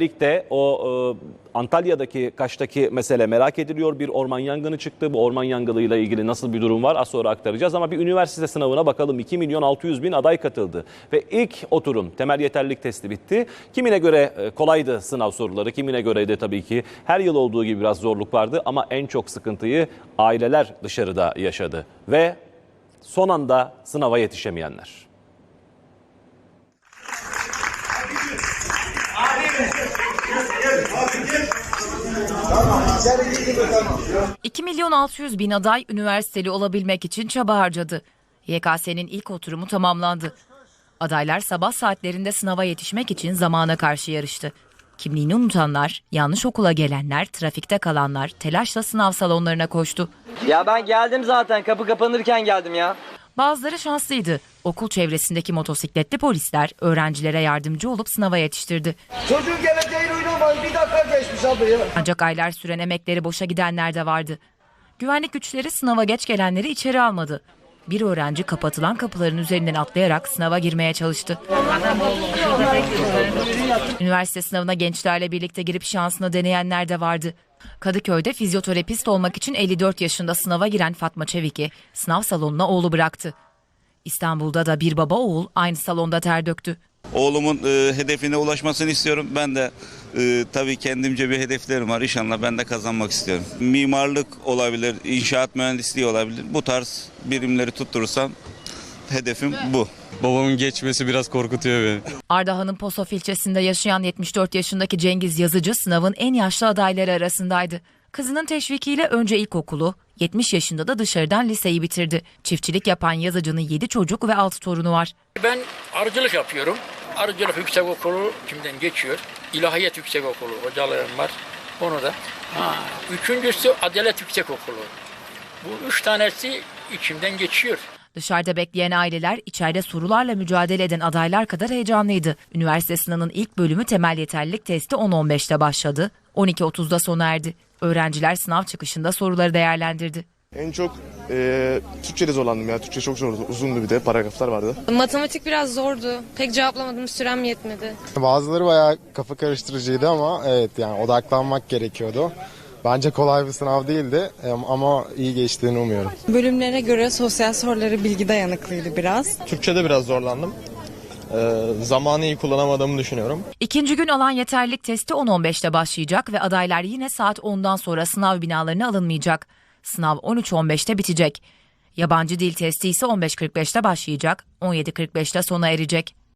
Ligde o e, Antalya'daki Kaş'taki mesele merak ediliyor. Bir orman yangını çıktı. Bu orman yangınıyla ilgili nasıl bir durum var az sonra aktaracağız. Ama bir üniversite sınavına bakalım. 2 milyon 600 bin aday katıldı. Ve ilk oturum temel yeterlilik testi bitti. Kimine göre e, kolaydı sınav soruları. Kimine göre de tabii ki her yıl olduğu gibi biraz zorluk vardı. Ama en çok sıkıntıyı aileler dışarıda yaşadı. Ve son anda sınava yetişemeyenler. 2 milyon 600 bin aday üniversiteli olabilmek için çaba harcadı. YKS'nin ilk oturumu tamamlandı. Adaylar sabah saatlerinde sınava yetişmek için zamana karşı yarıştı. Kimliğini unutanlar, yanlış okula gelenler, trafikte kalanlar telaşla sınav salonlarına koştu. Ya ben geldim zaten kapı kapanırken geldim ya. Bazıları şanslıydı. Okul çevresindeki motosikletli polisler öğrencilere yardımcı olup sınava yetiştirdi. Çocuğun geleceğiyle oynamayın. Bir dakika geçmiş abi ya. Ancak aylar süren emekleri boşa gidenler de vardı. Güvenlik güçleri sınava geç gelenleri içeri almadı. Bir öğrenci kapatılan kapıların üzerinden atlayarak sınava girmeye çalıştı. Üniversite sınavına gençlerle birlikte girip şansını deneyenler de vardı. Kadıköy'de fizyoterapist olmak için 54 yaşında sınava giren Fatma Çevik'i sınav salonuna oğlu bıraktı. İstanbul'da da bir baba oğul aynı salonda ter döktü. Oğlumun e, hedefine ulaşmasını istiyorum. Ben de e, tabii kendimce bir hedeflerim var. İnşallah ben de kazanmak istiyorum. Mimarlık olabilir, inşaat mühendisliği olabilir. Bu tarz birimleri tutturursam hedefim bu. Babamın geçmesi biraz korkutuyor beni. Ardahan'ın Posof ilçesinde yaşayan 74 yaşındaki Cengiz Yazıcı sınavın en yaşlı adayları arasındaydı. Kızının teşvikiyle önce ilkokulu, 70 yaşında da dışarıdan liseyi bitirdi. Çiftçilik yapan Yazıcı'nın 7 çocuk ve 6 torunu var. Ben arıcılık yapıyorum. Arıcılık yüksek okulu kimden geçiyor. İlahiyat yüksek okulu hocalığım var. Onu da. Ha, üçüncüsü Adalet Yüksek Okulu. Bu üç tanesi içimden geçiyor. Dışarıda bekleyen aileler içeride sorularla mücadele eden adaylar kadar heyecanlıydı. Üniversite sınavının ilk bölümü temel yeterlilik testi 10.15'te başladı. 12.30'da sona erdi. Öğrenciler sınav çıkışında soruları değerlendirdi. En çok e, Türkçe'de zorlandım ya. Türkçe çok zordu. Uzundu bir de paragraflar vardı. Matematik biraz zordu. Pek cevaplamadım, sürem yetmedi. Bazıları bayağı kafa karıştırıcıydı ama evet yani odaklanmak gerekiyordu. Bence kolay bir sınav değildi ama iyi geçtiğini umuyorum. Bölümlere göre sosyal soruları bilgi dayanıklıydı biraz. Türkçe'de biraz zorlandım. E, zamanı iyi kullanamadığımı düşünüyorum. İkinci gün alan yeterlilik testi 10.15'te başlayacak ve adaylar yine saat 10'dan sonra sınav binalarına alınmayacak. Sınav 13.15'te bitecek. Yabancı dil testi ise 15.45'te başlayacak, 17.45'te sona erecek.